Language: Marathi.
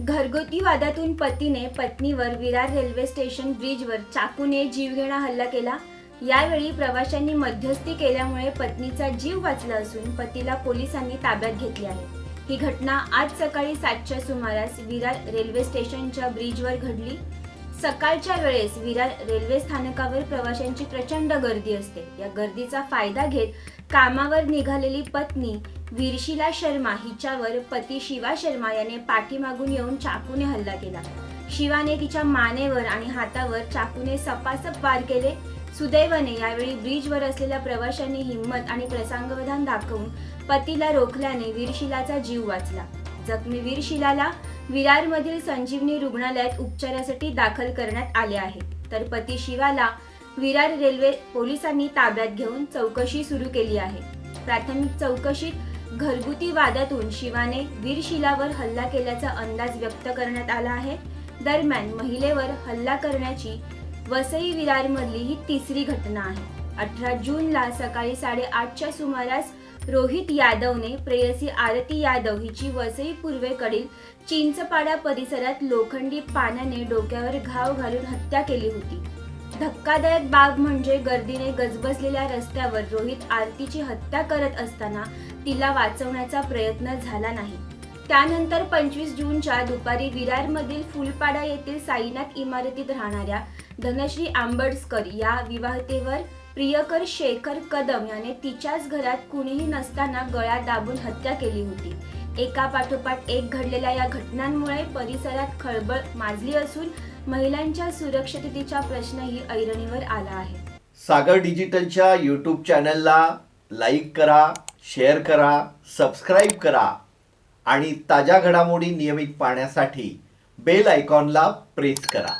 घरगुती वादातून पतीने पत्नीवर विरार रेल्वे स्टेशन ब्रिजवर चाकूने जीवघेणा हल्ला केला. यावेळी प्रवाशांनी मध्यस्थी केल्यामुळे पत्नीचा जीव वाचला असून पतीला पोलिसांनी ताब्यात घेतले आहे. ही घटना आज सकाळी सातच्या सुमारास विरार रेल्वे स्टेशनच्या ब्रिजवर घडली. सकाळच्या वेळेस विरार रेल्वे स्थानकावर प्रवाशांची प्रचंड गर्दी असते. या गर्दीचा फायदा घेत कामावर निघालेली पत्नी वीरशिला शर्मा हिच्यावर पती शिवा शर्मा याने पाठीमागून येऊन चाकूने हल्ला केला. शिवाने तिच्या मानेवर आणि हातावर चाकूने सपासप वार केले. सुदैवाने यावेळी ब्रिजवर असलेल्या प्रवाशांनी हिंमत आणि प्रसंगवधान दाखवून पतीला रोखल्याने वीरशिलाचा जीव वाचला. जखमी वीरशिलाला विरारमधील संजीवनी रुग्णालयात उपचारासाठी दाखल करण्यात आले आहे. तर पती शिवाला विरार रेल्वे पोलिसांनी ताब्यात घेऊन चौकशी सुरू केली आहे. प्राथमिक चौकशीत घरगुती वादातून शिवाने वीरशिलावर हल्ला केल्याचा अंदाज व्यक्त करण्यात आला आहे. दरम्यान महिलेवर हल्ला करण्याची वसई विरारमधली ही तिसरी घटना आहे. अठरा जूनला सकाळी साडेआठच्या सुमारास रोहित यादवने प्रेयसी आरती यादव हिची वसई पूर्वेकडील चिंचपाडा परिसरात लोखंडी पाण्याने डोक्यावर घाव घालून हत्या केली होती. धक्कादायक बाब म्हणजे गर्दीने गजबजलेल्या रस्त्यावर रोहित आरतीची हत्या करत असताना तिला वाचवण्याचा प्रयत्न झाला नाही. त्यानंतर पंचवीस जूनच्या दुपारी विरारमधील फुलपाडा येथील साईनाथ इमारतीत राहणाऱ्या धनश्री आंबडस्कर या विवाहतेवर प्रियकर शेखर कदम याने तिच्याच घरात कुणीही नसताना गळा दाबून हत्या केली होती. एका पाठोपाठ एक घडलेल्या या घटनांमुळे परिसरात खळबळ माजली असून महिलांच्या सुरक्षिततेचा प्रश्नही ऐरणीवर आला आहे. सागर डिजिटलच्या यूट्यूब चॅनलला लाईक करा शेअर करा सबस्क्राईब करा आणि ताज्या घडामोडी नियमित पाहण्यासाठी बेल आयकॉनला प्रेस करा.